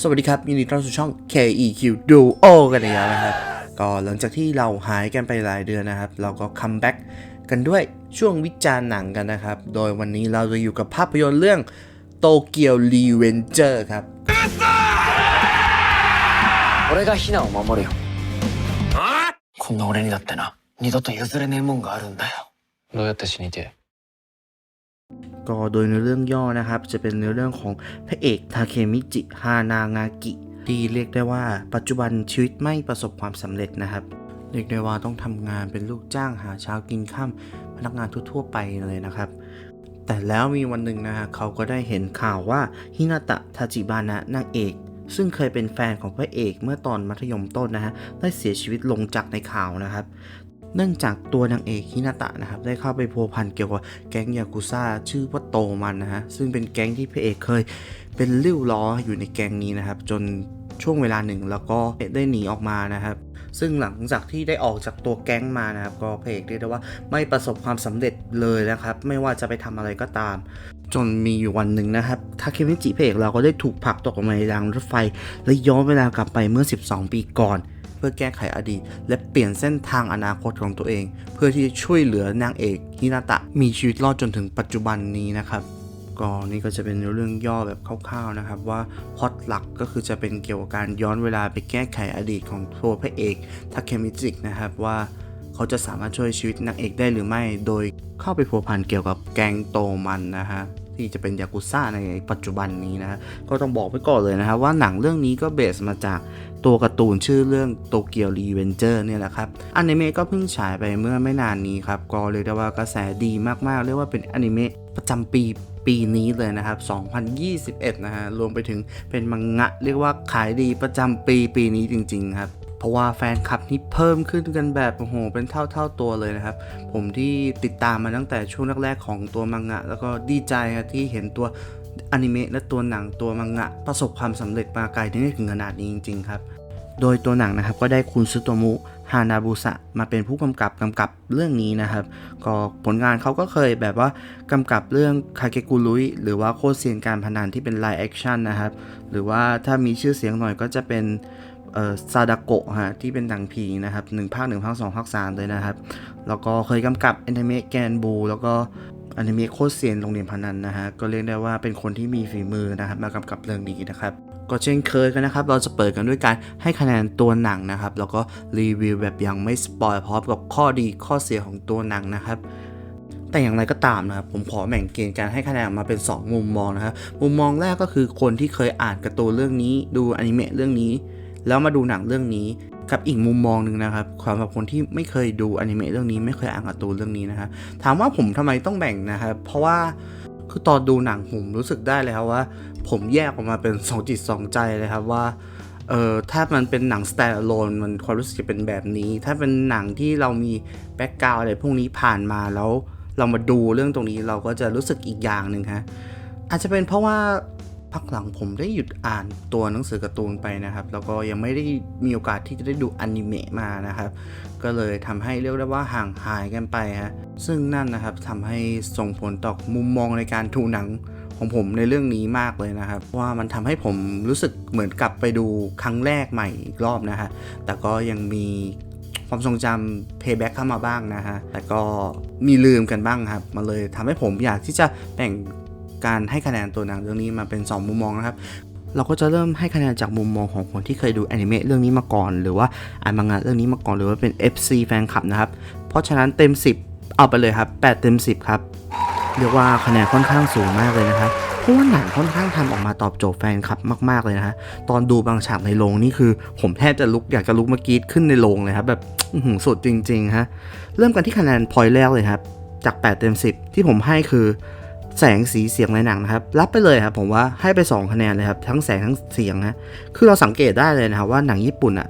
สวัสดีครับยินดีต้อนรับสู่ช่อง KEQ Duo กันอีกแล้วนะครับ ก็หลังจากที่เราหายกันไปหลายเดือนนะครับ เราก็คัมแบ็กกันด้วยช่วงวิจารณ์หนังกันนะครับ โดยวันนี้เราจะอยู่กับภาพยนตร์เรื่องโตเกียวรีเวนเจอร์ครับ 俺がヒナを守るよこんな俺にだってな二度と譲れねえもんがあるんだよどうやって死にてえ ก็โดยในเรื่องย่อนะครับ จะเป็นในเรื่องของพระเอกทาเคมิจิฮานางากิ ที่เรียกได้ว่าปัจจุบันชีวิตไม่ประสบความสำเร็จนะครับ เรียกได้ว่าต้องทำงานเป็นลูกจ้างหาเช้ากินข้ามพนักงานทั่วๆไปเลยนะครับ แต่แล้วมีวันหนึ่งนะฮะเขาก็ได้เห็นข่าวว่าฮินาตะทาจิบานะนางเอกซึ่งเคยเป็นแฟนของพระเอกเมื่อตอนมัธยมต้นนะฮะ ได้เสียชีวิตลงจากในข่าวนะครับ เนื่องจากตัวนางเอกฮินาตะนะครับได้เข้าไปพัวพันเกี่ยวกับแก๊งยากุซ่าชื่อว่าโตมันนะฮะซึ่งเป็นแก๊งที่พระเอกเคย เป็นริ้วล้ออยู่ในแก๊งนี้นะครับ จนช่วงเวลาหนึ่งแล้วก็ได้หนีออกมานะครับ ซึ่งหลังจากที่ได้ออกจากตัวแก๊งมานะครับ ก็พระเอกเรียกได้ว่าไม่ประสบความสำเร็จเลยนะครับ ไม่ว่าจะไปทำอะไรก็ตาม จนมีอยู่วันหนึ่งนะครับทาเคมิจิพระเอกเราก็ได้ถูกผลักตกลงมาในรางรถไฟ และย้อนเวลากลับไปเมื่อ 12 ปีก่อน เพื่อแก้ไขอดีต และเปลี่ยนเส้นทางอนาคตของตัวเอง เพื่อที่จะช่วยเหลือนางเอกฮินาตะมีชีวิตรอดจนถึงปัจจุบันนี้นะครับก็นี่ก็จะเป็นเรื่องย่อแบบคร่าวๆนะครับว่าพล็อตหลักก็คือจะเป็นเกี่ยวกับการย้อนเวลาไปแก้ไขอดีตของตัวพระเอกทาเคมิจินะครับว่าเขาจะสามารถช่วยชีวิตนางเอกได้หรือไม่ โดยเข้าไปพัวพันเกี่ยวกับแกงโตมันนะฮะที่จะเป็นยากุซ่าในปัจจุบันนี้นะฮะก็ต้องบอกไว้ก่อนเลยนะครับว่าหนังเรื่องนี้ก็เบสมาจาก ตัวการ์ตูนชื่อเรื่องโตเกียวรีเวนเจอร์เนี่ยแหละครับอนิเมะก็เพิ่งฉายไปเมื่อไม่นานนี้ครับ ก็เลยกได้ว่ากระแสดีมากๆ เรียกว่าเป็นอนิเมะประจำปีปีนี้เลยนะครับ 2021 นะฮะ รวมไปถึงเป็นมังงะ เรียกว่าขายดีประจำปีปีนี้จริง ๆ ครับเพราะว่าแฟนคลับนี่เพิ่มขึ้นกันแบบโอ้โหเป็นเท่าเท่าๆตัวเลยนะครับ ผมที่ติดตามมาตั้งแต่ช่วงแรกๆของตัวมังงะ แล้วก็ดีใจครับที่เห็นตัวอนิเมะและตัวหนังตัวมังงะ ประสบความสำเร็จมาไกลถึงขนาดนี้จริงๆครับ โดยตัวหนังนะครับก็ได้คุณซุโตมุฮานาบุสะมาเป็นผู้กำกับกำกับเรื่องนี้นะครับ ก็ผลงานเขาก็เคยแบบว่ากำกับเรื่องคาเกกุรุยหรือว่าโคเซียนการพนันที่เป็นไลฟ์แอคชั่นนะครับ หรือว่าถ้ามีชื่อเสียงหน่อยก็จะเป็นซาดาโกะฮะที่เป็นหนังผีนะครับหนึ่งภาคหนึ่งภาคสองภาคสามเลยนะครับ แล้วก็เคยกำกับแอนิเมะแกนบู แล้วก็อนิเมะโคเซียนโรงเรียนพนันนะฮะก็เรียกได้ว่าเป็นคนที่มีฝีมือนะครับมากำกับเรื่องนี้นะครับ ก็เช่นเคยกันนะครับ เราจะเปิดกันด้วยการให้คะแนนตัวหนังนะครับ แล้วก็รีวิวแบบยังไม่สปอยพร้อมกับข้อดีข้อเสียของตัวหนังนะครับแต่อย่างไรก็ตามนะครับผมขอแบ่งเกณฑ์การให้คะแนนออกมาเป็น 2 มุมมองนะครับมุมมองแรกก็คือคนที่เคยอ่านการ์ตูนเรื่องนี้ ดูอนิเมะเรื่องนี้ แล้วมาดูหนังเรื่องนี้กับอีกมุมมองหนึ่งนะครับสำหรับคนที่ไม่เคยดูอนิเมะเรื่องนี้ ไม่เคยอ่านการ์ตูนเรื่องนี้นะครับถามว่าผมทำไมต้องแบ่งนะครับเพราะว่า คือตอนดูหนังผมรู้สึกได้เลยครับว่า ผมแยกออกมาเป็นสองจิตสองใจเลยครับว่าเออถ้ามันเป็นหนัง stand alone มันความรู้สึกจะเป็นแบบนี้ ถ้าเป็นหนังที่เรามีแบ็กกราวอะไรพวกนี้ผ่านมาแล้ว เรามาดูเรื่องตรงนี้เราก็จะรู้สึกอีกอย่างหนึ่งฮะอาจจะเป็นเพราะว่า พักหลังผมได้หยุดอ่านตัวหนังสือการ์ตูนไปนะครับ แล้วก็ยังไม่ได้มีโอกาสที่จะได้ดูอนิเมะมานะครับ ก็เลยทำให้เรียกได้ว่าห่างหายกันไปฮะซึ่งนั่นนะครับทำให้ส่งผลต่อมุมมองในการดูหนังของผมในเรื่องนี้มากเลยนะครับ ว่ามันทำให้ผมรู้สึกเหมือนกลับไปดูครั้งแรกใหม่อีกรอบนะฮะแต่ก็ยังมีความทรงจำ payback เข้ามาบ้างนะฮะแต่ก็มีลืมกันบ้างครับมันเลยทำให้ผมอยากที่จะแบ่ง การให้คะแนนตัวหนังเรื่องนี้มาเป็น 2 มุมมองนะครับเราก็จะเริ่มให้คะแนนจากมุมมองของคนที่เคยดูแอนิเมะเรื่องนี้มาก่อน หรือว่าอ่านมังงะเรื่องนี้มาก่อนหรือว่าเป็น FC แฟนคลับนะครับ เพราะฉะนั้นเต็ม 10 เอาไปเลยครับ 8 เต็ม 10 ครับ เรียกว่าคะแนนค่อนข้างสูงมากเลยนะครับเพราะว่าหนังค่อนข้างทำออกมาตอบโจทย์แฟนคลับมากๆเลยนะฮะตอนดูบางฉากในโรงนี่คือ ผมแทบจะลุกอยากจะลุกมากรีดขึ้นในโรงเลยครับแบบสุดจริงๆฮะเริ่มกันที่คะแนนพอยต์แรกเลยครับจาก 8 เต็ม 10 ที่ผมให้คือ แสงสีเสียงในหนังนะครับ รับไปเลยครับผมว่าให้ไป 2 คะแนนเลยครับทั้งแสงทั้งเสียงนะคือเราสังเกตได้เลยนะครับว่าหนังญี่ปุ่นอะ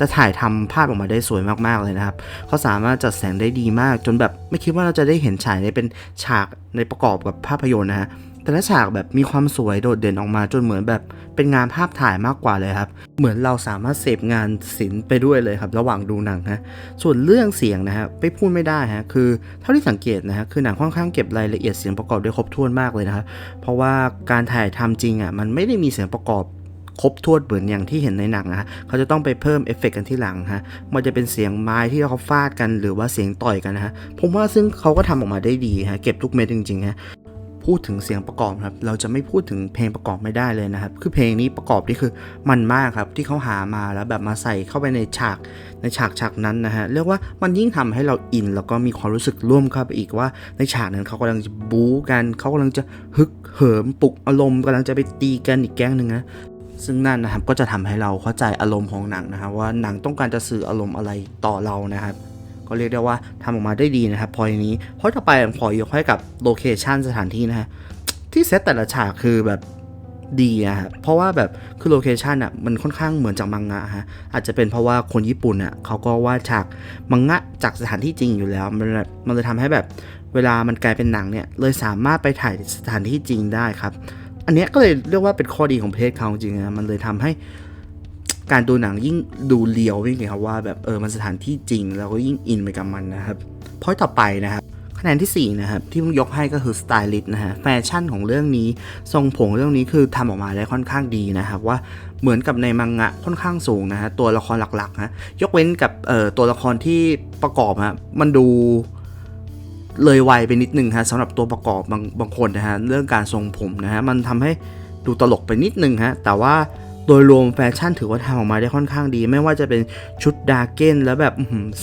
จะถ่ายทำภาพออกมาได้สวยมากๆเลยนะครับเขาสามารถจัดแสงได้ดีมากจนแบบไม่คิดว่าเราจะได้เห็นฉายในเป็นฉากในประกอบกับภาพยนตร์นะฮะ แต่ละฉากแบบมีความสวยโดดเด่นออกมาจนเหมือนแบบเป็นงานภาพถ่ายมากกว่าเลยครับ เหมือนเราสามารถเสพงานศิลป์ไปด้วยเลยครับ ระหว่างดูหนังฮะส่วนเรื่องเสียงนะฮะไม่พูดไม่ได้ฮะคือเท่าที่สังเกตนะฮะคือหนังค่อนข้างเก็บรายละเอียดเสียงประกอบได้ครบถ้วนมากเลยนะครับเพราะว่าการถ่ายทำจริงอะมันไม่ได้มีเสียงประกอบครบถ้วนเหมือนอย่างที่เห็นในหนังนะฮะเขาจะต้องไปเพิ่มเอฟเฟกต์กันที่หลังฮะ มันจะเป็นเสียงไม้ที่เขาฟาดกันหรือว่าเสียงต่อยกันนะฮะ ผมว่าซึ่งเขาก็ทำออกมาได้ดีฮะ เก็บทุกเม็ดจริงๆฮะ พูดถึงเสียงประกอบครับ เราจะไม่พูดถึงเพลงประกอบไม่ได้เลยนะครับ คือเพลงนี้ประกอบนี่คือมันมากครับที่เขาหามาแล้วแบบมาใส่เข้าไปในฉากในฉากฉากนั้นนะฮะเรียกว่ามันยิ่งทำให้เราอิน แล้วก็มีความรู้สึกร่วมเข้าไปอีกว่า ในฉากนั้นเขากำลังจะบู๊กันเขากำลังจะฮึกเหิมปลุกอารมณ์กำลังจะไปตีกันอีกแก๊งหนึ่งนะซึ่งนั่นนะครับก็จะทำให้เราเข้าใจอารมณ์ของหนังนะครับว่าหนังต้องการจะสื่ออารมณ์อะไรต่อเรานะครับ ก็เรียกได้ว่าทำออกมาได้ดีนะครับพอยนี้เพราะต่อไปผมขอยกให้กับโลเคชันสถานที่นะฮะที่เซตแต่ละฉากคือแบบดีอะฮะเพราะว่าแบบคือโลเคชันอะมันค่อนข้างเหมือนจากมังงะฮะอาจจะเป็นเพราะว่าคนญี่ปุ่นอะเขาก็วาดฉากมังงะจากสถานที่จริงอยู่แล้ว มันมันเลยทำให้แบบเวลามันกลายเป็นหนังเนี่ยเลยสามารถไปถ่ายสถานที่จริงได้ครับ อันนี้ก็เลยเรียกว่าเป็นข้อดีของประเทศเขาจริงนะมันเลยทำให้ การดูหนังยิ่งดูเลียววิ่งเลยครับว่าแบบเออมันสถานที่จริงแล้วก็ยิ่งอินไปกับมันนะครับพอยต่อไปนะครับคะแนนที่ 4 นะครับ ที่ต้องยกให้ก็คือสไตลิสต์นะฮะแฟชั่นของเรื่องนี้ ทรงผมเรื่องนี้คือทำออกมาได้ค่อนข้างดีนะครับ ว่าเหมือนกับในมังงะค่อนข้างสูงนะฮะตัวละครหลักๆฮะยกเว้นกับเอ่อตัวละครที่ประกอบฮะมันดูเลยวัยไปนิดนึงฮะสำหรับตัวประกอบบางบางคนนะฮะเรื่องการทรงผมนะฮะมันทำให้ดูตลกไปนิดนึงฮะแต่ว่า โดยรวมแฟชั่นถือว่าทำออกมาได้ค่อนข้างดี ไม่ว่าจะเป็นชุดดาร์เก้นแล้วแบบ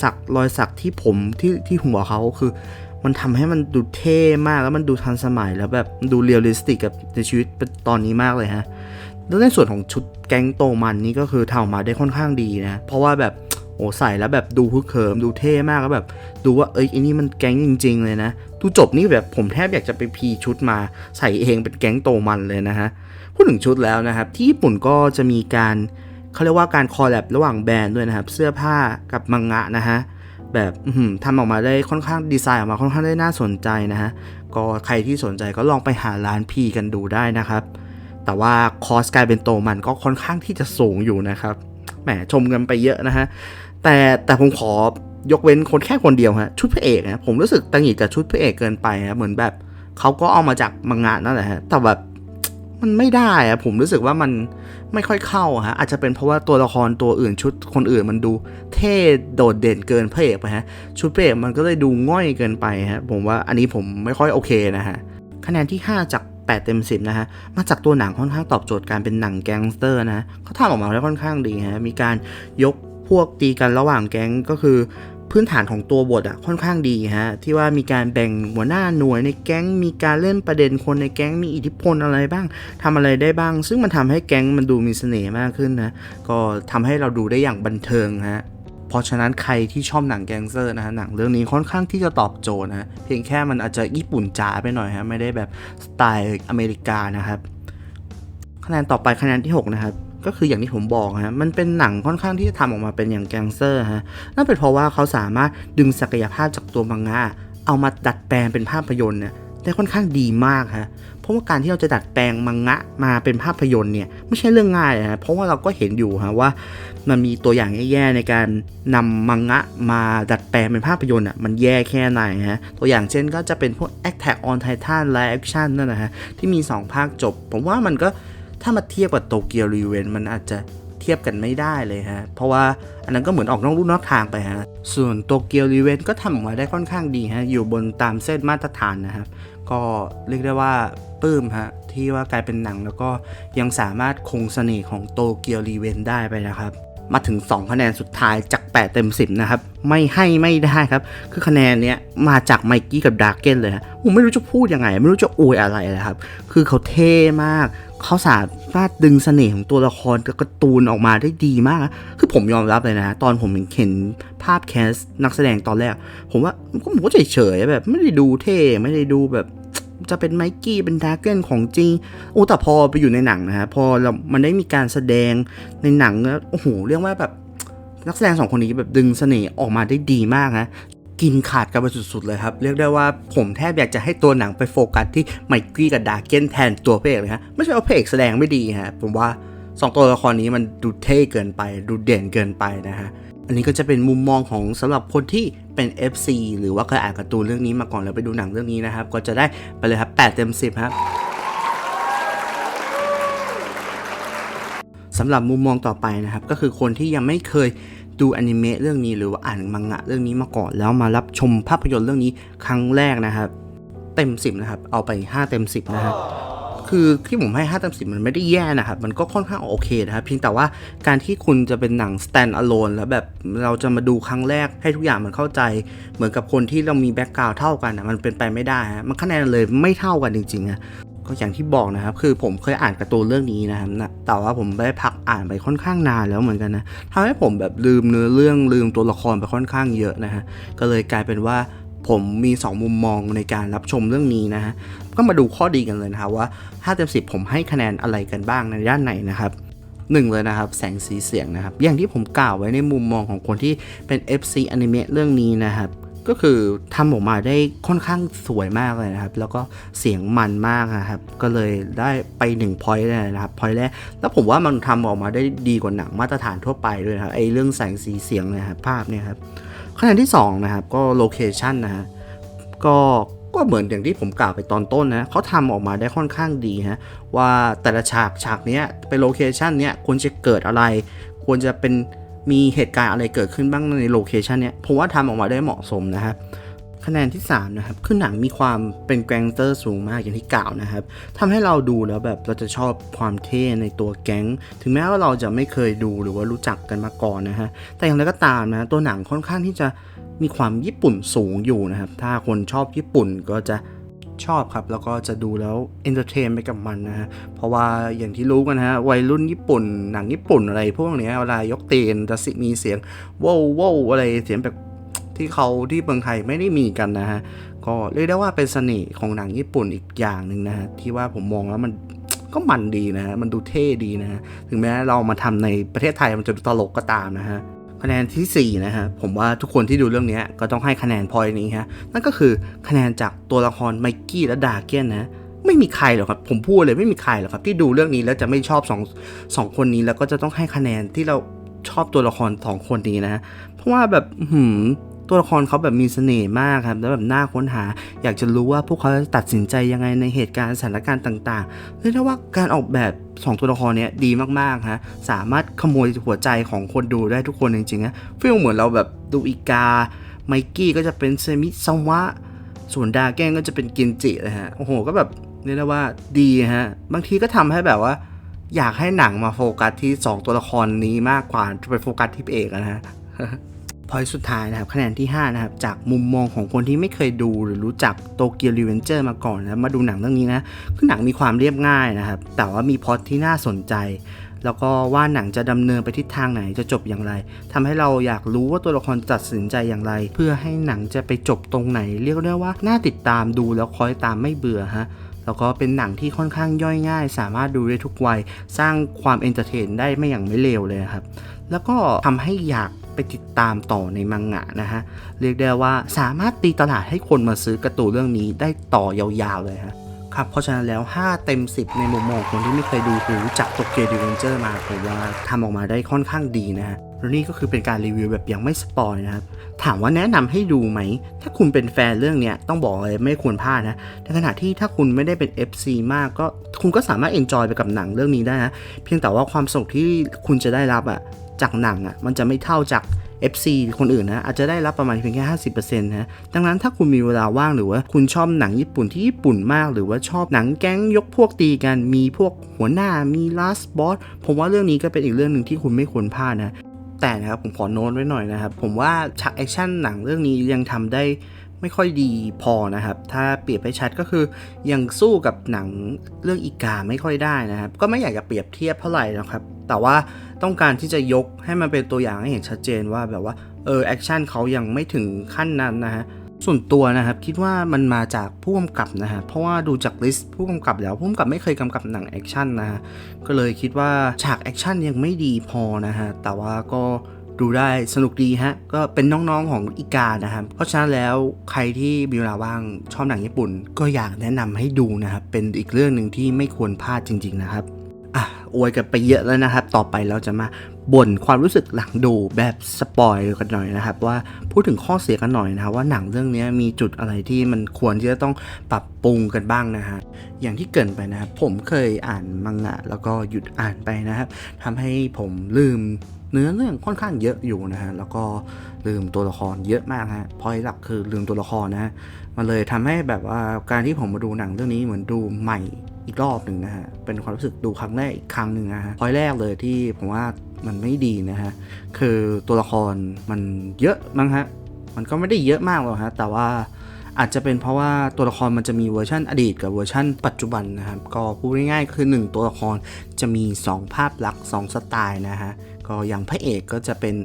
สักรอยสักที่ผมที่ที่หัวเขาคือ มันทำให้มันดูเท่มากแล้วมันดูทันสมัยแล้วแบบดูเรียลลิสติกกับในชีวิตตอนนี้มากเลยฮะแล้วในส่วนของชุดแก๊งโตมันนี่ก็คือทำออกมาได้ค่อนข้างดีนะ เพราะว่าแบบโอ้ใส่แล้วแบบดูฮึกเหิมดูเท่มากแล้วแบบ ดูว่าเอ้ยอันนี้มันแก๊งจริง ๆ เลยนะดูจบนี่แบบผมแทบอยากจะไปพีชุดมาใส่เองเป็นแก๊งโตมันเลยนะฮะ พูดถึงชุดแล้วนะครับ ที่ญี่ปุ่นก็จะมีการเขาเรียกว่าการคอลแลบระหว่างแบรนด์ด้วยนะครับ เสื้อผ้ากับมังงะนะฮะแบบอื้ออทำออกมาได้ค่อนข้างดีไซน์ออกมาค่อนข้างได้น่าสนใจนะฮะก็ใครที่สนใจก็ลองไปหาร้านพีกันดูได้นะครับ แต่ว่าคอสกลายเป็นโตมันก็ค่อนข้างที่จะสูงอยู่นะครับแหมชมกันไปเยอะนะฮะแต่แต่ผมขอยกเว้นคนแค่คนเดียวฮะชุดพระเอกนะผมรู้สึกตังหิดกับชุดพระเอกเกินไปฮะเหมือนแบบเขาก็เอามาจากมังงะนั่นแหละฮะแต่แบบ มันไม่ได้อะผมรู้สึกว่ามันไม่ค่อยเข้าฮะอาจจะเป็นเพราะว่าตัวละครตัวอื่นชุดคนอื่นมันดูเท่โดดเด่นเกินพระเอกไปฮะชุดพระเอกมันก็เลยดูง่อยเกินไปฮะผมว่าอันนี้ผมไม่ค่อยโอเคนะฮะคะแนนที่ 5 จาก 8 เต็ม 10 นะฮะ มาจากตัวหนังค่อนข้างตอบโจทย์การเป็นหนังแก๊งสเตอร์นะเขาทำออกมาได้ค่อนข้างดีฮะ มีการยกพวกตีกันระหว่างแก๊งก็คือ พื้นฐานของตัวบทอะค่อนข้างดีฮะที่ว่ามีการแบ่งหัวหน้าหน่วยในแก๊งมีการเล่นประเด็นคนในแก๊งมีอิทธิพลอะไรบ้างทำอะไรได้บ้าง ซึ่งมันทำให้แก๊งมันดูมีเสน่ห์มากขึ้นนะก็ทำให้เราดูได้อย่างบันเทิงฮะเพราะฉะนั้นใครที่ชอบหนังแก๊งเซอร์นะฮะหนังเรื่องนี้ค่อนข้างที่จะตอบโจทย์นะฮะเพียงแค่มันอาจจะญี่ปุ่นจ๋าไปหน่อยฮะไม่ได้แบบสไตล์อเมริกานะครับคะแนนต่อไปคะแนนที่ 6 นะครับ ก็คืออย่างที่ผมบอกฮะมันเป็นหนังค่อนข้างที่จะทำออกมาเป็นอย่างแกงเซอร์ฮะนั่นเป็นเพราะว่าเขาสามารถดึงศักยภาพจากตัวมังงะเอามาดัดแปลงเป็นภาพยนตร์เนี่ยได้ค่อนข้างดีมากฮะเพราะว่าการที่เราจะดัดแปลงมังงะมาเป็นภาพยนตร์เนี่ยไม่ใช่เรื่องง่ายฮะเพราะว่าเราก็เห็นอยู่ฮะว่า มันมีตัวอย่างแย่ๆในการนำมังงะมาดัดแปลงเป็นภาพยนตร์อะมันแย่แค่ไหนฮะตัวอย่างเช่นก็จะเป็นพวก Attack on Titan Live Action นั่นนะฮะที่มี 2 ภาคจบ ผมว่ามันก็ ถ้ามาเทียบกับโตเกียวรีเวนมันอาจจะเทียบกันไม่ได้เลยฮะ เพราะว่าอันนั้นก็เหมือนออกนอกลู่นอกทางไปฮะ ส่วนโตเกียวรีเวนก็ทำออกมาได้ค่อนข้างดีฮะ อยู่บนตามเส้นมาตรฐานนะครับ ก็เรียกได้ว่าปลื้มฮะ ที่ว่ากลายเป็นหนังแล้วก็ยังสามารถคงเสน่ห์ของโตเกียวรีเวนได้ไปนะครับ มาถึง 2 คะแนนสุดท้ายจาก 8 เต็ม 10 นะครับ ไม่ให้ไม่ได้ครับ คือคะแนนเนี้ยมาจากไมกี้กับดาร์เกนเลยฮะผมไม่รู้จะพูดยังไง ไม่รู้จะอวยอะไรเลยครับ คือเขาเท่มาก เขาสามารถดึงเสน่ห์ของตัวละครกับการ์ตูนออกมาได้ดีมากคือผมยอมรับเลยนะ ตอนผมเห็นภาพแคสนักแสดงตอนแรก ผมว่าผมก็เฉยๆแบบ ไม่ได้ดูเท่ไม่ได้ดูแบบจะเป็นไมกี้เป็นดาร์เกนของจริง โอ้แต่พอไปอยู่ในหนังนะฮะพอเรามันได้มีการแสดงในหนังแล้วโอ้โหเรียกว่าแบบนักแสดงสองคนนี้แบบดึงเสน่ห์ออกมาได้ดีมากนะ กินขาดกันไปสุดๆเลยครับ เรียกได้ว่าผมแทบอยากจะให้ตัวหนังไปโฟกัสที่ไมกี้กับดาร์เกนแทนตัวพระเอกเลยฮะไม่ใช่ว่าพระเอกแสดงไม่ดีฮะผมว่าสองตัวละครนี้มันดูเท่เกินไป ดูเด่นเกินไปนะฮะอันนี้ก็จะเป็นมุมมองของสำหรับคนที่เป็น FC หรือว่าเคยอ่านการ์ตูนเรื่องนี้มาก่อนแล้วไปดูหนังเรื่องนี้นะครับ ก็จะได้ไปเลยครับ8เต็ม10ครับสำหรับมุมมองต่อไปนะครับ ก็คือคนที่ยังไม่เคย ดูอนิเมะเรื่องนี้หรือว่าอ่านมังงะเรื่องนี้มาก่อน แล้วมารับชมภาพยนตร์เรื่องนี้ครั้งแรกนะครับ เต็ม 10 นะครับ เอาไป 5 เต็ม 10 นะครับคือที่ผมให้5เต็ม10 มันไม่ได้แย่นะครับ มันก็ค่อนข้างโอเคนะครับ เพียงแต่ว่าการที่คุณจะเป็นหนัง stand alone แล้วแบบเราจะมาดูครั้งแรกให้ทุกอย่างมันเข้าใจ เหมือนกับคนที่เรามีแบ็กกราวด์เท่ากันนะมันเป็นไปไม่ได้ฮะมันคะแนนเลยไม่เท่ากันจริงๆอะ ก็อย่างที่บอกนะครับ คือผมเคยอ่านการ์ตูนเรื่องนี้นะครับนะแต่ว่าผมได้พักอ่านไปค่อนข้างนานแล้วเหมือนกันนะทำให้ผมแบบลืมเนื้อเรื่องลืมตัวละครไปค่อนข้างเยอะนะฮะก็เลยกลายเป็นว่าผมมี 2 มุมมองในการรับชมเรื่องนี้นะฮะก็มาดูข้อดีกันเลยนะครับว่า5เต็ม10 ผมให้คะแนนอะไรกันบ้างในด้านไหนนะครับหนึ่งเลยนะครับ แสงสีเสียงนะครับ อย่างที่ผมกล่าวไว้ในมุมมองของคนที่เป็น FC อนิเมะเรื่องนี้นะครับ ก็คือทำออกมาได้ค่อนข้างสวยมากเลยนะครับ แล้วก็เสียงมันมากนะครับ ก็เลยได้ไป1 point เลยนะครับ point แรก แล้วผมว่ามันทำออกมาได้ดีกว่าหนังมาตรฐานทั่วไปด้วยนะครับไอเรื่องแสงสีเสียงนะครับภาพเนี่ยครับคะแนนที่2นะครับก็โลเคชันนะฮะก็ก็เหมือนอย่างที่ผมกล่าวไปตอนต้นนะเขาทำออกมาได้ค่อนข้างดีฮะว่าแต่ละฉากฉากเนี้ยเป็นโลเคชันเนี้ยควรจะเกิดอะไร ควรจะเป็น มีเหตุการณ์อะไรเกิดขึ้นบ้างในโลเคชันเนี้ยผมว่าทำออกมาได้เหมาะสมนะครับคะแนนที่ 3 นะครับ คือหนังมีความเป็นแก๊งเตอร์สูงมากอย่างที่กล่าวนะครับทำให้เราดูแล้วแบบเราจะชอบความเท่ในตัวแก๊ง ถึงแม้ว่าเราจะไม่เคยดูหรือว่ารู้จักกันมาก่อนนะฮะ แต่อย่างไรก็ตามนะ ตัวหนังค่อนข้างที่จะมีความญี่ปุ่นสูงอยู่นะครับ ถ้าคนชอบญี่ปุ่นก็จะ ชอบครับ แล้วก็จะดูแล้วเอนเตอร์เทนไปกับมันนะฮะ เพราะว่าอย่างที่รู้กันฮะ วัยรุ่นญี่ปุ่น หนังญี่ปุ่นอะไรพวกนี้เวลายกเตนจะสิมีเสียงว้าวว้าวอะไรเสียงแบบที่เขาที่เมืองไทยไม่ได้มีกันนะฮะ ก็เรียกได้ว่าเป็นเสน่ห์ของหนังญี่ปุ่นอีกอย่างหนึ่งนะฮะ ที่ว่าผมมองแล้วมันก็มันดีนะฮะ มันดูเท่ดีนะฮะ ถึงแม้เรามาทำในประเทศไทยมันจะดูตลกก็ตามนะฮะ คะแนนทีสี่4นะฮะผมว่าทุกคนที่ดูเรื่องนี้ก็ต้องให้คะแนนพอยนี้ฮะนั่นก็คือคะแนนจากตัวละครไมกี้และดาเกียนนะไม่มีใครหรอกครับผมพูดเลยไม่มีใครหรอกครับที่ดูเรื่องนี้แล้วจะไม่ชอบสองสองคนนี้แล้วก็จะต้องให้คะแนนที่เราชอบตัวละครสองคนนี้นะเพราะว่าแบบหืม ตัวละครเขาแบบมีเสน่ห์มากครับแล้วแบบน่าค้นหา อยากจะรู้ว่าพวกเขาจะตัดสินใจยังไงในเหตุการณ์สถานการณ์ต่างๆเรียกได้ว่าการออกแบบสองตัวละครเนี้ยดีมากๆฮะสามารถขโมยหัวใจของคนดูได้ทุกคนจริงๆนะฟีลเหมือนเราแบบดูอีกาไมกี้ก็จะเป็นเซมิซาวะส่วนดาแก้งก็จะเป็นกินจิเลยฮะโอ้โหก็แบบเรียกได้ว่าดีฮะบางทีก็ทำให้แบบว่า อยากให้หนังมาโฟกัสที่ 2 ตัวละครนี้มากกว่าจะไปโฟกัสที่เอกนะฮะ พอยสุดท้ายนะครับคะแนนที่5นะครับจากมุมมองของคนที่ไม่เคยดูหรือรู้จักโตเกียวรีเวนเจอร์มาก่อนนะมาดูหนังเรื่องนี้นะคือหนังมีความเรียบง่ายนะครับ แต่ว่ามีพล็อตที่น่าสนใจ แล้วก็ว่าหนังจะดำเนินไปทิศทางไหนจะจบอย่างไรทำให้เราอยากรู้ว่าตัวละครตัดสินใจอย่างไร เพื่อให้หนังจะไปจบตรงไหน เรียกได้ว่าน่าติดตามดูแล้วคอยตามไม่เบื่อฮะแล้วก็เป็นหนังที่ค่อนข้างย่อยง่าย สามารถดูได้ทุกวัย สร้างความเอนเตอร์เทนได้ไม่อย่างไม่เลวเลยครับ แล้วก็ทำให้อยาก ไปติดตามต่อในมังงะนะฮะ เรียกได้ว่าสามารถตีตลาดให้คนมาซื้อการ์ตูนเรื่องนี้ได้ต่อยาวๆเลยฮะครับเพราะฉะนั้นแล้ว 5 เต็ม 10 ในมุมมองคนที่ไม่เคยดูหรือจักโตเกียวดีเวนเจอร์มาผมว่าทำออกมาได้ค่อนข้างดีนะฮะแล้วนี่ก็คือเป็นการรีวิวแบบยังไม่สปอยนะครับ ถามว่าแนะนำให้ดูไหม ถ้าคุณเป็นแฟนเรื่องเนี้ยต้องบอกเลยไม่ควรพลาดนะ ในขณะที่ถ้าคุณไม่ได้เป็น FC มากก็คุณก็สามารถเอนจอยไปกับหนังเรื่องนี้ได้นะ เพียงแต่ว่าความสนุกที่คุณจะได้รับอะ จากหนังอะมันจะไม่เท่าจาก FC คนอื่นนะอาจจะได้รับประมาณเพียงแค่ 50%นะดังนั้นถ้าคุณมีเวลาว่างหรือว่าคุณชอบหนังญี่ปุ่นที่ญี่ปุ่นมาก หรือว่าชอบหนังแก๊งยกพวกตีกัน มีพวกหัวหน้ามี last boss ผมว่าเรื่องนี้ก็เป็นอีกเรื่องหนึ่งที่คุณไม่ควรพลาดนะแต่นะครับผมขอโน้ตไว้หน่อยนะครับผมว่าฉากแอคชั่นหนังเรื่องนี้ยังทำได้ ไม่ค่อยดีพอนะครับ ถ้าเปรียบให้ชัดก็คือ ยังสู้กับหนังเรื่องอีกาไม่ค่อยได้นะครับ ก็ไม่อยากจะเปรียบเทียบเท่าไหร่นะครับ แต่ว่าต้องการที่จะยกให้มันเป็นตัวอย่างให้เห็นชัดเจนว่าแบบว่าเออแอคชั่นเขายังไม่ถึงขั้นนั้นนะฮะส่วนตัวนะครับคิดว่ามันมาจากผู้กำกับนะฮะเพราะว่าดูจากลิสต์ผู้กำกับแล้วผู้กำกับไม่เคยกำกับหนังแอคชั่นนะฮะก็เลยคิดว่าฉากแอคชั่นยังไม่ดีพอนะฮะแต่ว่าก็ ดูได้สนุกดีฮะ ก็เป็นน้องๆของอีกานะครับ เพราะฉะนั้นแล้วใครที่มีเวลาว่างชอบหนังญี่ปุ่น ก็อยากแนะนำให้ดูนะครับ เป็นอีกเรื่องหนึ่งที่ไม่ควรพลาดจริง ๆนะครับอะอวยกันไปเยอะแล้วนะครับ ต่อไปเราจะมาบ่นความรู้สึกหลังดูแบบสปอยกันหน่อยนะครับ ว่าพูดถึงข้อเสียกันหน่อยนะครับว่าหนังเรื่องนี้มีจุดอะไรที่มันควรที่จะต้องปรับปรุงกันบ้างนะฮะอย่างที่เกินไปนะครับผมเคยอ่านมังงะแล้วก็หยุดอ่านไปนะครับทำให้ผมลืม เนื้อเรื่องค่อนข้างเยอะอยู่นะฮะแล้วก็ลืมตัวละครเยอะมากฮะพอยหลักคือลืมตัวละครนะ มันเลยทำให้แบบว่าการที่ผมมาดูหนังเรื่องนี้เหมือนดูใหม่อีกรอบหนึ่งนะฮะเป็นความรู้สึกดูครั้งแรกอีกครั้งหนึ่งนะฮะพอยแรกเลยที่ผมว่ามันไม่ดีนะฮะคือตัวละครมันเยอะมั้งฮะมันก็ไม่ได้เยอะมากหรอกฮะแต่ว่า อาจจะเป็นเพราะว่าตัวละครมันจะมีเวอร์ชันอดีตกับเวอร์ชันปัจจุบันนะครับ ก็พูดง่ายๆคือ 1 ตัวละครจะมี 2 ภาพลักษณ์2สไตล์นะฮะก็อย่างพระเอกก็จะเป็น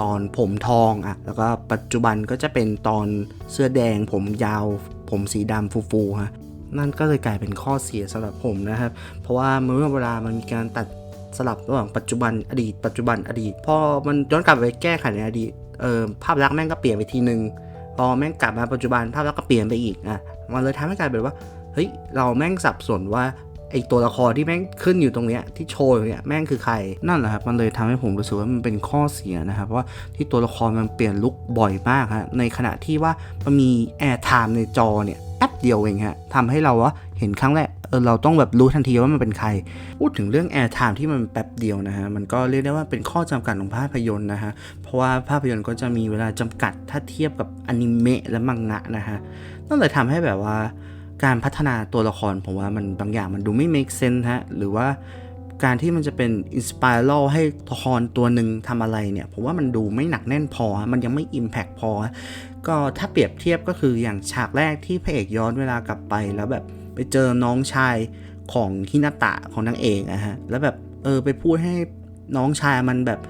ตอนผมทองอะแล้วก็ปัจจุบันก็จะเป็นตอนเสื้อแดง ผมยาว ผมสีดำฟูๆฮะนั่นก็เลยกลายเป็นข้อเสียสำหรับผมนะครับ เพราะว่าเมื่อเวลามันมีการตัดสลับระหว่างปัจจุบันอดีต ปัจจุบันอดีต พอมันย้อนกลับไปแก้ไขในอดีตเออภาพลักษณ์แม่งก็เปลี่ยนไปทีนึง พอแม่งกลับมาปัจจุบันภาพลักษณ์ก็เปลี่ยนไปอีกอะมันเลยทำให้กลายเป็นว่าเฮ้ยเราแม่งสับสนว่าไอตัวละครที่แม่งขึ้นอยู่ตรงเนี้ยที่โชว์อยู่เนี่ยแม่งคือใครนั่นแหละครับมันเลยทำให้ผมรู้สึกว่ามันเป็นข้อเสียนะครับว่าที่ตัวละครมันเปลี่ยนลุคบ่อยมากฮะในขณะที่ว่ามันมีแอร์ไทม์ในจอเนี่ย ป๊บเดียวเองฮะทำให้เราว่าเห็นครั้งแรกเออเราต้องแบบรู้ทันทีว่ามันเป็นใคร พูดถึงเรื่องแอร์ไทม์ที่มันแป๊บเดียวนะฮะ มันก็เรียกได้ว่าเป็นข้อจำกัดของภาพยนตร์นะฮะ เพราะว่าภาพยนตร์ก็จะมีเวลาจำกัดถ้าเทียบกับอนิเมะและมังงะนะฮะนั่นเลยทำให้แบบว่าการพัฒนาตัวละครผมว่ามันบางอย่างมันดูไม่ make sense ฮะ หรือว่าการที่มันจะเป็น inspiral ให้ตัวละครตัวหนึ่งทำอะไรเนี่ยผมว่ามันดูไม่หนักแน่นพอ มันยังไม่ impact พอ ก็ถ้าเปรียบเทียบก็คืออย่างฉากแรกที่พระเอกย้อนเวลากลับไปแล้วแบบไปเจอน้องชายของฮินาตะของนางเอกอะฮะแล้วแบบเออไปพูดให้น้องชายมันแบบ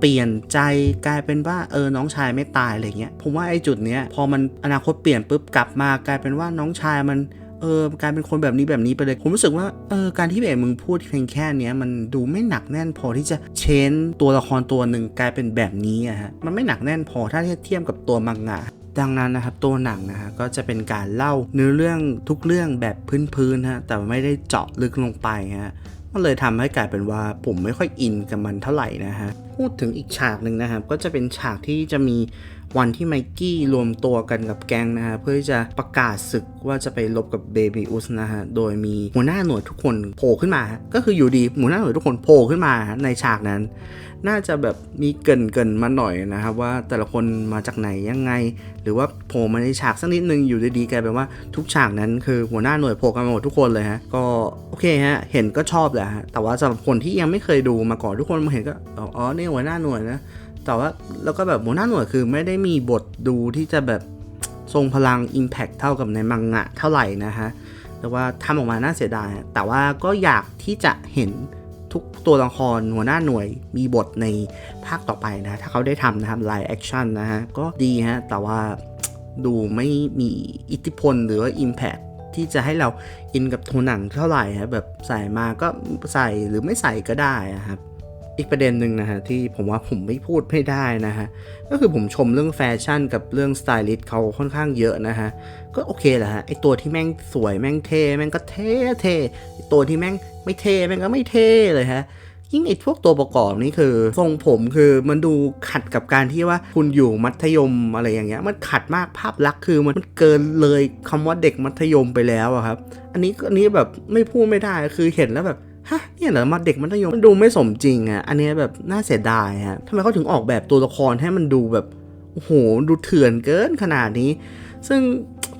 เปลี่ยนใจกลายเป็นว่าเออน้องชายไม่ตายอะไรเงี้ยผมว่าไอ้จุดเนี้ยพอมันอนาคตเปลี่ยนปุ๊บกลับมากลายเป็นว่าน้องชายมัน เออกายเป็นคนแบบนี้แบบนี้ไปเลยผมรู้สึกว่าเออการที่เอกมึงพูดเพียงแค่เนี้ยมันดูไม่หนักแน่นพอที่จะเชนตัวละครตัวหนึ่งกลายเป็นแบบนี้อะฮะมันไม่หนักแน่นพอถ้าเทียบกับตัวมังงะดังนั้นนะครับตัวหนังนะฮะก็จะเป็นการเล่าเนื้อเรื่องทุกเรื่องแบบพื้นๆฮะแต่ไม่ได้เจาะลึกลงไปฮะมันเลยทำให้กลายเป็นว่าผมไม่ค่อยอินกับมันเท่าไหร่นะฮะพูดถึงอีกฉากหนึ่งนะครับก็จะเป็นฉากที่จะมี วันที่ไมกี้รวมตัวกันกับแก๊งนะฮะเพื่อจะประกาศศึกว่าจะไปลบกับเบบีอุสนะฮะโดยมีหัวหน้าหน่วยทุกคนโผล่ขึ้นมา ก็คืออยู่ดีหัวหน้าหน่วยทุกคนโผล่ขึ้นมาในฉากนั้น น่าจะแบบมีเกินเกินมาหน่อยนะครับว่าแต่ละคนมาจากไหนยังไง หรือว่าโผล่มาในฉากสักนิดนึงอยู่ดีๆกลายเป็นว่าทุกฉากนั้นคือหัวหน้าหน่วยโผล่กันมาหมดทุกคนเลยฮะก็โอเคฮะเห็นก็ชอบแหละฮะแต่ว่าสำหรับคนที่ยังไม่เคยดูมาก่อนทุกคนมาเห็นก็อ๋ออ๋อนี่หัวหน้าหน่วยนะ แต่ว่าแล้วก็แบบหัวหน้าหน่วยคือไม่ได้มีบทดูที่จะแบบทรงพลัง Impact เท่ากับในมังงะเท่าไหร่นะฮะแต่ว่าทำออกมาน่าเสียดาย แต่ว่าก็อยากที่จะเห็นทุกตัวละครหัวหน้าหน่วยมีบทในภาคต่อไปนะ ถ้าเขาได้ทำนะครับไลฟ์แอคชั่นนะฮะ ก็ดีฮะ แต่ว่าดูไม่มีอิทธิพลหรือว่า Impact ที่จะให้เราอินกับตัวหนังเท่าไหร่ฮะแบบใส่มาก็ใส่หรือไม่ใส่ก็ได้อะครับ อีกประเด็นหนึ่งนะฮะที่ผมว่าผมไม่พูดไม่ได้นะฮะก็คือผมชมเรื่องแฟชั่นกับเรื่องสไตลิสต์เขาค่อนข้างเยอะนะฮะก็โอเคแหละฮะไอตัวที่แม่งสวยแม่งเท่แม่งก็เท่เท่ตัวที่แม่งไม่เท่แม่งก็ไม่เท่เลยฮะยิ่งไอพวกตัวประกอบนี่คือ ทรงผมคือมันดูขัดกับการที่ว่าคุณอยู่มัธยมอะไรอย่างเงี้ย มันขัดมากภาพลักษณ์คือมันเกินเลยคำว่าเด็กมัธยมไปแล้วอะครับ อันนี้อันนี้แบบไม่พูดไม่ได้คือเห็นแล้วแบบ ฮะเนี่ยเหรอมาเด็กมัธยมมันดูไม่สมจริงอะอันนี้แบบน่าเสียดายฮะทำไมเขาถึงออกแบบตัวละครให้มันดูแบบโอ้โหดูเถื่อนเกินขนาดนี้ ซึ่ง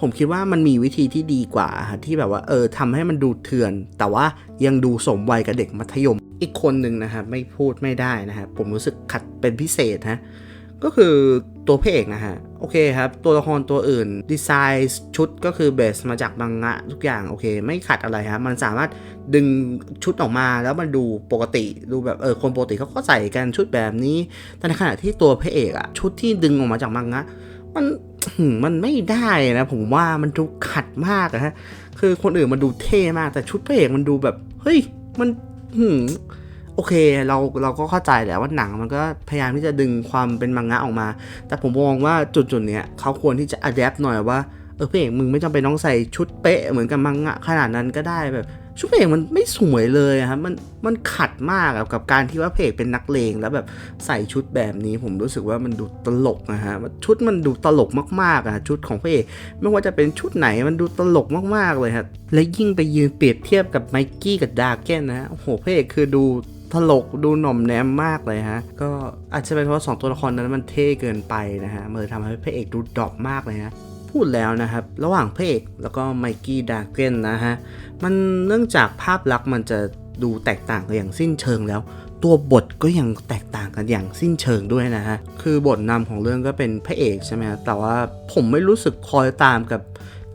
ผมคิดว่ามันมีวิธีที่ดีกว่าฮะที่แบบว่าเออทำให้มันดูเถื่อน แต่ว่ายังดูสมวัยกับเด็กมัธยม อีกคนหนึ่งนะครับไม่พูดไม่ได้นะฮะผมรู้สึกขัดเป็นพิเศษฮะก็คือตัวพระเอกนะฮะ โอเคครับ ตัวละครตัวอื่นดีไซน์ชุดก็คือเบสมาจากมังงะทุกอย่างโอเค ไม่ขัดอะไรฮะมันสามารถดึงชุดออกมาแล้วมันดูปกติดูแบบเออคนปกติเขาก็ใส่กันชุดแบบนี้ แต่ในขณะที่ตัวพระเอกอะชุดที่ดึงออกมาจากมังงะมันมันไม่ได้นะผมว่ามันดูขัดมากอะฮะคือคนอื่นมันดูเท่มากแต่ชุดพระเอกมันดูแบบ เฮ้ยมันหืม โอเคเราเราก็เข้าใจแหละว่าหนังมันก็พยายามที่จะดึงความเป็นมังงะออกมา แต่ผมมองว่าจุดจุดๆเนี้ยเขาควรที่จะอัดแอปหน่อยว่าเออพระเอกมึงไม่จำเป็นต้องใส่ชุดเป๊ะเหมือนกับมังงะขนาดนั้นก็ได้แบบชุดพระเอกมันไม่สวยเลยอะครับมันมันขัดมากกับการที่ว่าพระเอกเป็นนักเลงแล้วแบบใส่ชุดแบบนี้ ผมรู้สึกว่ามันดูตลกนะฮะชุดมันดูตลกมากๆอะชุดของพระเอกไม่ว่าจะเป็นชุดไหนมันดูตลกมากๆเลยครับและยิ่งไปยืนเปรียบเทียบกับไมกี้กับดาร์เกนนะฮะโอ้โหพระเอกคือดู ลกดูหน่อมแนมมากเลยฮะ ก็อาจจะเป็นเพราะสองตัวละครนั้นมันเท่เกินไปนะฮะมันเลยทำให้พระเอกดูดรอปมากเลยฮะพูดแล้วนะครับ ระหว่างพระเอกแล้วก็ไมกี้ดาเกนนะฮะ มันเนื่องจากภาพลักษณ์มันจะดูแตกต่างกันอย่างสิ้นเชิงแล้ว ตัวบทก็ยังแตกต่างกันอย่างสิ้นเชิงด้วยนะฮะ คือบทนำของเรื่องก็เป็นพระเอกใช่ไหมแต่ว่าผมไม่รู้สึกคอยตามกับ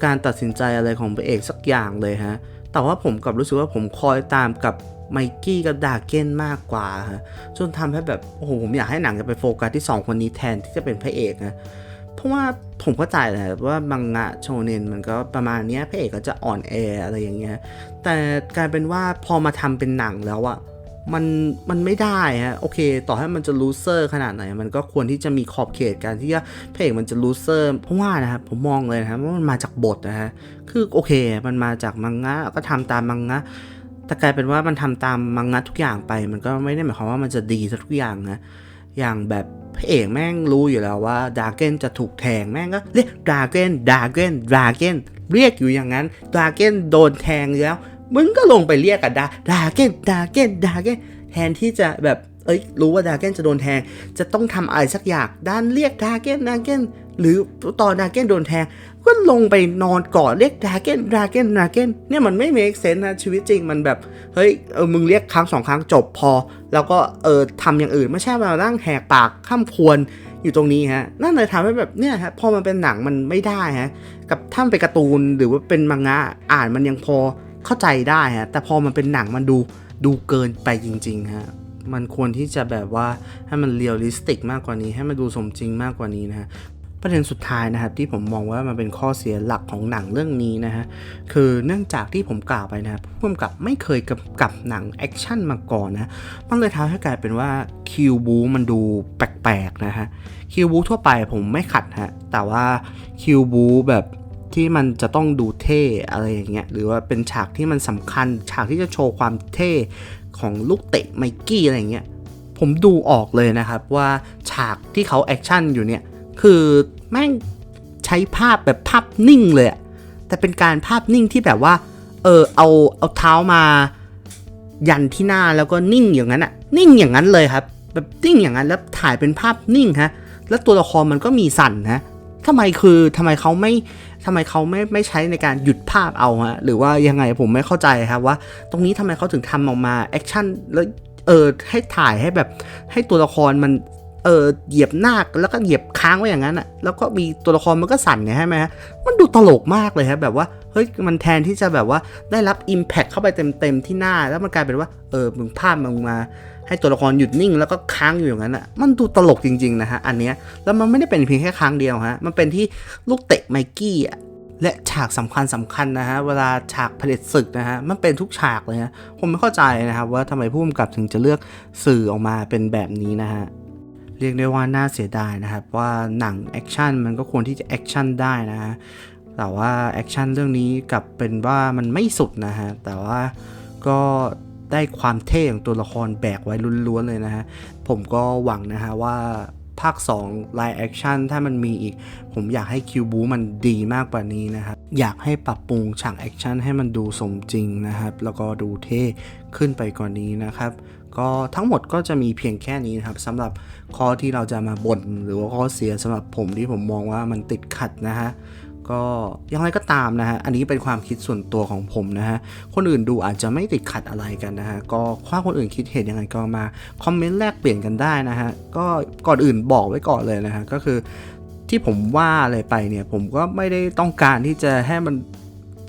การตัดสินใจอะไรของพระเอกสักอย่างเลยฮะ แต่ว่าผมกลับรู้สึกว่าผมคอยตามกับ ไมกี้กับดาเกนมากกว่าฮะจนทำให้แบบโอ้โหผมอยากให้หนังจะไปโฟกัสที่ 2 คนนี้แทนที่จะเป็นพระเอกนะเพราะว่าผมเข้าใจแหละว่ามังงะโชเนนมันก็ประมาณนี้พระเอกก็จะอ่อนแออะไรอย่างเงี้ยแต่กลายเป็นว่าพอมาทำเป็นหนังแล้วอะมันมันไม่ได้ฮะโอเค ต่อให้มันจะลูเซอร์ขนาดไหน มันก็ควรที่จะมีขอบเขตการที่ว่าพระเอกมันจะลูเซอร์เพราะว่านะครับผมมองเลยนะครับว่ามันมาจากบทนะฮะคือโอเค มันมาจากมังงะก็ทำตามมังงะ แต่กลายเป็นว่ามันทำตามมังงะทุกอย่างไป มันก็ไม่ได้หมายความว่ามันจะดีทุกอย่างนะ อย่างแบบพระเอกแม่งรู้อยู่แล้วว่าดาเกนจะถูกแทงแม่งก็เรียกดาเกนดาเกนดาเกนเรียกอยู่อย่างนั้นดาเกนโดนแทงแล้ว มึงก็ลงไปเรียกกับดาดาเกนดาเกนดาเกนแทนที่จะแบบเอ้ยรู้ว่าดาเกนจะโดนแทง จะต้องทำอะไรสักอย่างด้านเรียกดาเกนดาเกนหรือตอนดาเกนโดนแทง ก็ลงไปนอนกอดเรียกดราเกนดราเกนดราเกนเนี่ยมันไม่ make sense นะชีวิตจริงมันแบบเฮ้ยเออมึงเรียกครั้งสองครั้งจบพอ แล้วก็เออทำอย่างอื่นไม่ใช่มานั่งแหกปากข้ามควรอยู่ตรงนี้ฮะนั่นเลยทำให้แบบเนี่ยฮะพอมันเป็นหนังมันไม่ได้ฮะกับถ้านเป็นการ์ตูนหรือว่าเป็นมังงะอ่านมันยังพอเข้าใจได้ฮะแต่พอมันเป็นหนังมันดูดูเกินไปจริงๆฮะมันควรที่จะแบบว่าให้มันเรียลลิสติกมากกว่านี้ ให้มันดูสมจริงมากกว่านี้นะฮะ ประเด็นสุดท้ายนะครับที่ผมมองว่ามันเป็นข้อเสียหลักของหนังเรื่องนี้นะฮะคือเนื่องจากที่ผมกล่าวไปนะครับผู้กำกับไม่เคยกำกับหนังแอคชั่นมาก่อนนะมันเลยทำให้กลายเป็นว่าคิวบูมันดูแปลกๆนะฮะคิวบูทั่วไปผมไม่ขัดฮะแต่ว่าคิวบูแบบที่มันจะต้องดูเท่อะไรอย่างเงี้ยหรือว่าเป็นฉากที่มันสำคัญ ฉากที่จะโชว์ความเท่ของลูกเตะไมกี้อะไรอย่างเงี้ยผมดูออกเลยนะครับว่าฉากที่เขาแอคชั่นอยู่เนี่ย คือแม่งใช้ภาพแบบภาพนิ่งเลยแต่เป็นการภาพนิ่งที่แบบว่า เออเอาเอาเท้ามา ยันที่หน้าแล้วก็นิ่งอย่างนั้นอะนิ่งอย่างนั้นเลยครับ แบบนิ่งอย่างนั้นแล้วถ่ายเป็นภาพนิ่งฮะ แล้วตัวละครมันก็มีสั่นนะทำไมคือทำไมเขาไม่ทำไมเขาไม่ไม่ใช้ในการหยุดภาพเอาฮะหรือว่ายังไงผมไม่เข้าใจครับว่า ตรงนี้ทำไมเขาถึงทำออกมาแอคชั่นแล้วเออให้ถ่ายให้แบบให้ตัวละครมัน เออเหยียบหน้าแล้วก็เหยียบค้างไว้อย่างนั้นอะ แล้วก็มีตัวละครมันก็สั่นไงใช่ไหมฮะมันดูตลกมากเลยครับแบบว่าเฮ้ยมันแทนที่จะแบบว่าได้รับ Impact เข้าไปเต็มๆที่หน้า แล้วมันกลายเป็นว่าเออมึงภาพมึงมา ให้ตัวละครหยุดนิ่ง แล้วก็ค้างอยู่อย่างนั้นอะมันดูตลกจริงๆนะฮะอันเนี้ยแล้วมันไม่ได้เป็นเพียงแค่ครั้งเดียวฮะมันเป็นที่ลูกเตะไมกี้อะและฉากสำคัญสำคัญนะฮะเวลาฉากเผด็จศึกนะฮะมันเป็นทุกฉากเลยฮะผมไม่เข้าใจนะครับว่าทำไมผู้กำกับถึงจะเลือกสื่อออกมาเป็นแบบนี้นะฮะ เรียกได้ว่าน่าเสียดายนะครับ ว่าหนังแอคชั่นมันก็ควรที่จะแอคชั่นได้นะฮะแต่ว่าแอคชั่นเรื่องนี้กลับเป็นว่ามันไม่สุดนะฮะแต่ว่าก็ได้ความเท่ของตัวละครแบกไว้ล้วนๆเลยนะฮะผมก็หวังนะฮะว่าภาค2 Live Action ถ้ามันมีอีก ผมอยากให้คิวบูมันดีมากกว่านี้นะครับ อยากให้ปรับปรุงฉากแอคชั่นให้มันดูสมจริงนะครับ แล้วก็ดูเท่ขึ้นไปกว่านี้นะครับ ก็ทั้งหมดก็จะมีเพียงแค่นี้นะครับสำหรับข้อที่เราจะมาบ่นหรือว่าข้อเสียสำหรับผมที่ผมมองว่ามันติดขัดนะฮะก็อยังไรก็ตามนะฮะ อันนี้เป็นความคิดส่วนตัวของผมนะฮะ คนอื่นดูอาจจะไม่ติดขัดอะไรกันนะฮะ ก็ถ้าคนอื่นคิดเห็นยังไงก็มาคอมเมนต์แลกเปลี่ยนกันได้นะฮะ ก็ก่อนอื่นบอกไว้ก่อนเลยนะฮะ ก็คือที่ผมว่าอะไรไปเนี่ย ผมก็ไม่ได้ต้องการที่จะให้มัน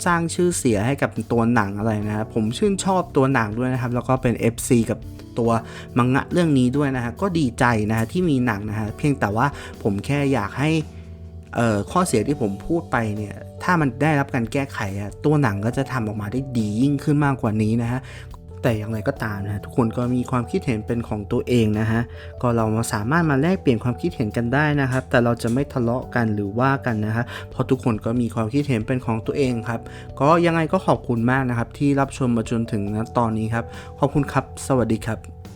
สร้างชื่อเสียให้กับตัวหนังอะไรนะครับผมชื่นชอบตัวหนังด้วยนะครับ แล้วก็เป็น FC กับตัวมังงะเรื่องนี้ด้วยนะฮะก็ดีใจนะฮะที่มีหนังนะฮะเพียงแต่ว่าผมแค่อยากให้ข้อเสียที่ผมพูดไปเนี่ยถ้ามันได้รับการแก้ไขอะตัวหนังก็จะทำออกมาได้ดียิ่งขึ้นมากกว่านี้นะฮะ แต่อย่างไรก็ตามนะทุกคนก็มีความคิดเห็นเป็นของตัวเองนะฮะก็เรามาสามารถมาแลกเปลี่ยนความคิดเห็นกันได้นะครับ แต่เราจะไม่ทะเลาะกันหรือว่ากันนะฮะเพราะทุกคนก็มีความคิดเห็นเป็นของตัวเองครับ ก็ยังไงก็ขอบคุณมากนะครับที่รับชมมาจนถึงณตอนนี้ครับ ขอบคุณครับ สวัสดีครับ